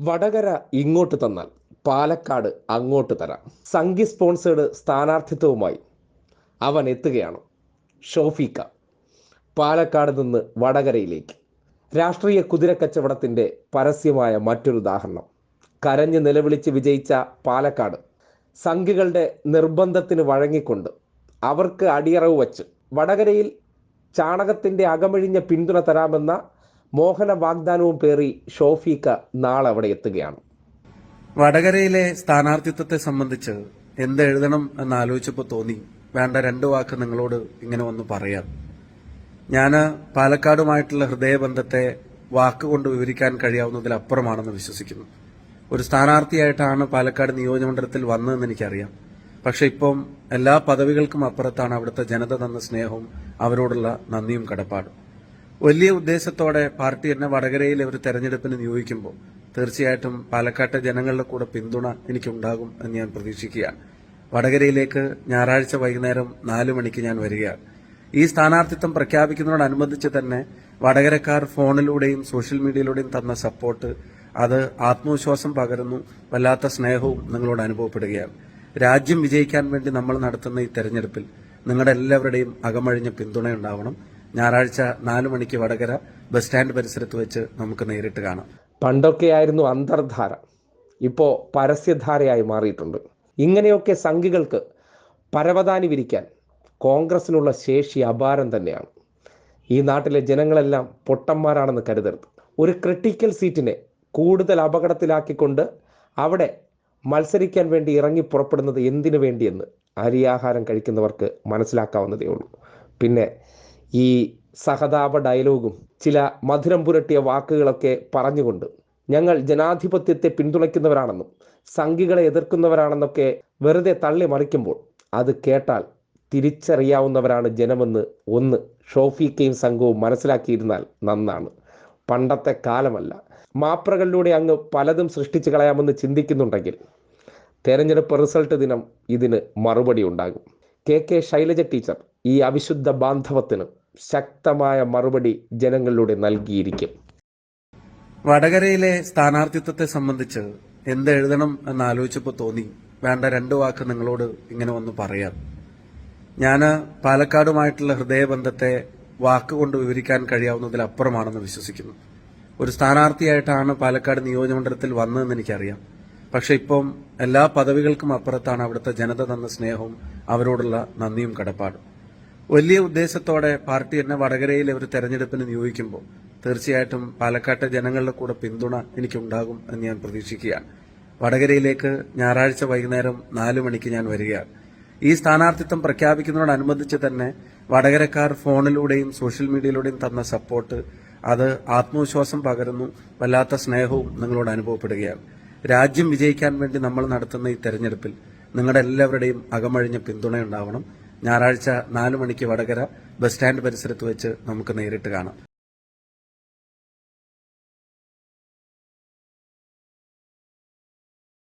വടകര ഇങ്ങോട്ട് തന്നാൽ പാലക്കാട് അങ്ങോട്ട് തരാം. സംഘി സ്പോൺസേഡ് സ്ഥാനാർത്ഥിത്വവുമായി അവൻ എത്തുകയാണ് ഷോഫീക്ക പാലക്കാട് നിന്ന് വടകരയിലേക്ക്. രാഷ്ട്രീയ കുതിരക്കച്ചവടത്തിന്റെ പരസ്യമായ മറ്റൊരു ഉദാഹരണം. കരഞ്ഞ് നിലവിളിച്ച് വിജയിച്ച പാലക്കാട്. സംഘികളുടെ നിർബന്ധത്തിന് വഴങ്ങിക്കൊണ്ട് അവർക്ക് അടിയറവ് വച്ച് വടകരയിൽ ചാണകത്തിന്റെ അകമഴിഞ്ഞ പിന്തുണ തരാമെന്ന മോഹന വാഗ്ദാനവും പേറി ഷോഫീക്ക നാളെ അവിടെ എത്തുകയാണ്. വടകരയിലെ സ്ഥാനാർത്ഥിത്വത്തെ സംബന്ധിച്ച് എന്ത് എഴുതണം എന്ന് ആലോചിച്ചപ്പോൾ തോന്നി. വേണ്ട രണ്ട് വാക്ക് നിങ്ങളോട് ഇങ്ങനെ ഒന്ന് പറയാം. ഞാൻ പാലക്കാടുമായിട്ടുള്ള ഹൃദയബന്ധത്തെ വാക്കുകൊണ്ട് വിവരിക്കാൻ കഴിയാവുന്നതിലപ്പുറമാണെന്ന് വിശ്വസിക്കുന്നു. ഒരു സ്ഥാനാർത്ഥിയായിട്ടാണ് പാലക്കാട് നിയോജകമണ്ഡലത്തിൽ വന്നതെന്ന് എനിക്കറിയാം. പക്ഷെ ഇപ്പം എല്ലാ പദവികൾക്കും അപ്പുറത്താണ് അവിടുത്തെ ജനത തന്ന സ്നേഹവും അവരോടുള്ള നന്ദിയും കടപ്പാടും. വലിയ ഉദ്ദേശത്തോടെ പാർട്ടി എന്നെ വടകരയിൽ ഒരു തെരഞ്ഞെടുപ്പിന് നിയോഗിക്കുമ്പോൾ തീർച്ചയായിട്ടും പാലക്കാട്ടെ ജനങ്ങളുടെ കൂടെ പിന്തുണ എനിക്കുണ്ടാകും എന്ന് ഞാൻ പ്രതീക്ഷിക്കുകയാണ് വടകരയിലേക്ക് ഞായറാഴ്ച വൈകുന്നേരം നാലു മണിക്ക് ഞാൻ വരികയാണ് ഈ സ്ഥാനാർത്ഥിത്വം പ്രഖ്യാപിക്കുന്നതിനോടനുബന്ധിച്ച് തന്നെ വടകരക്കാർ ഫോണിലൂടെയും സോഷ്യൽ മീഡിയയിലൂടെയും തന്ന സപ്പോർട്ട് അത് ആത്മവിശ്വാസം പകരുന്നു വല്ലാത്ത സ്നേഹവും നിങ്ങളോട് അനുഭവപ്പെടുകയാണ്. രാജ്യം വിജയിക്കാൻ വേണ്ടി നമ്മൾ നടത്തുന്ന ഈ തെരഞ്ഞെടുപ്പിൽ നിങ്ങളുടെ എല്ലാവരുടെയും അകമഴിഞ്ഞ പിന്തുണയുണ്ടാവണം. ഞായറാഴ്ച നാലു മണിക്ക് വടകര ബസ് സ്റ്റാൻഡ് പരിസരത്ത് വെച്ച് നമുക്ക് നേരിട്ട് കാണാം. പണ്ടൊക്കെയായിരുന്നു അന്തർധാര. ഇപ്പോൾ പരസ്യധാരയായി മാറിയിട്ടുണ്ട്. ഇങ്ങനെയൊക്കെ സംഘികൾക്ക് പരവതാനി വിരിക്കാൻ കോൺഗ്രസിനുള്ള ശേഷി അപാരം തന്നെയാണ്. ഈ നാട്ടിലെ ജനങ്ങളെല്ലാം പൊട്ടന്മാരാണെന്ന് കരുതരുത്. ഒരു ക്രിട്ടിക്കൽ സീറ്റിനെ കൂടുതൽ അപകടത്തിലാക്കിക്കൊണ്ട് അവിടെ മത്സരിക്കാൻ വേണ്ടി ഇറങ്ങി പുറപ്പെടുന്നത് എന്തിനു വേണ്ടിയെന്ന് അരിയാഹാരം കഴിക്കുന്നവർക്ക് മനസ്സിലാക്കാവുന്നതേ ഉള്ളൂ. പിന്നെ ഈ സഹതാപ ഡയലോഗും ചില മധുരം പുരട്ടിയ വാക്കുകളൊക്കെ പറഞ്ഞുകൊണ്ട് ഞങ്ങൾ ജനാധിപത്യത്തെ പിന്തുണയ്ക്കുന്നവരാണെന്നും സംഘികളെ എതിർക്കുന്നവരാണെന്നൊക്കെ വെറുതെ തള്ളി മറിക്കുമ്പോൾ അത് കേട്ടാൽ തിരിച്ചറിയാവുന്നവരാണ് ജനമെന്ന് ഒന്ന് ഷോഫിക്കയും സംഘവും മനസ്സിലാക്കിയിരുന്നാൽ നന്നാണ്. പണ്ടത്തെ കാലമല്ല. മാപ്രകളിലൂടെ അങ്ങ് പലതും സൃഷ്ടിച്ചു കളയാമെന്ന് ചിന്തിക്കുന്നുണ്ടെങ്കിൽ തെരഞ്ഞെടുപ്പ് റിസൾട്ട് ദിനം ഇതിന് മറുപടി ഉണ്ടാകും. കെ കെ ശൈലജ ടീച്ചർ ഈ അവിശുദ്ധ ബാന്ധവത്തിന് ശക്തമായ മറുപടി ജനങ്ങളിലൂടെ നൽകിയിരിക്കും. വടകരയിലെ സ്ഥാനാർത്ഥിത്വത്തെ സംബന്ധിച്ച് എന്ത് എഴുതണം എന്ന് ആലോചിച്ചപ്പോൾ തോന്നി വേണ്ട രണ്ട് വാക്ക് നിങ്ങളോട് ഇങ്ങനെ ഒന്ന് പറയാം. ഞാൻ പാലക്കാടുമായിട്ടുള്ള ഹൃദയബന്ധത്തെ വാക്കുകൊണ്ട് വിവരിക്കാൻ കഴിയാവുന്നതിൽ അപ്പുറമാണെന്ന് വിശ്വസിക്കുന്നു. ഒരു സ്ഥാനാർത്ഥിയായിട്ടാണ് പാലക്കാട് നിയോജകമണ്ഡലത്തിൽ വന്നതെന്ന് എനിക്കറിയാം. പക്ഷെ ഇപ്പം എല്ലാ പദവികൾക്കും അപ്പുറത്താണ് അവിടുത്തെ ജനത തന്ന സ്നേഹവും അവരോടുള്ള നന്ദിയും കടപ്പാടും. വലിയ ഉദ്ദേശത്തോടെ പാർട്ടി എന്നെ വടകരയിൽ ഒരു തെരഞ്ഞെടുപ്പിന് നിയോഗിക്കുമ്പോൾ തീർച്ചയായിട്ടും പാലക്കാട്ടെ ജനങ്ങളുടെ കൂടെ പിന്തുണ എനിക്കുണ്ടാകും എന്ന് ഞാൻ പ്രതീക്ഷിക്കുകയാണ്. വടകരയിലേക്ക് ഞായറാഴ്ച വൈകുന്നേരം നാലു മണിക്ക് ഞാൻ വരികയാണ്. ഈ സ്ഥാനാർത്ഥിത്വം പ്രഖ്യാപിക്കുന്നതിനോടനുബന്ധിച്ച് തന്നെ വടകരക്കാർ ഫോണിലൂടെയും സോഷ്യൽ മീഡിയയിലൂടെയും തന്ന സപ്പോർട്ട് അത് ആത്മവിശ്വാസം പകരുന്നു വല്ലാത്ത സ്നേഹവും നിങ്ങളോട് അനുഭവപ്പെടുകയാണ്. രാജ്യം വിജയിക്കാൻ വേണ്ടി നമ്മൾ നടത്തുന്ന ഈ തെരഞ്ഞെടുപ്പിൽ നിങ്ങളുടെ എല്ലാവരുടെയും അകമഴിഞ്ഞ പിന്തുണയുണ്ടാവണം. ഞായറാഴ്ച നാലു മണിക്ക് വടകര ബസ് സ്റ്റാൻഡ് പരിസരത്ത് വെച്ച് നമുക്ക് നേരിട്ട് കാണാം.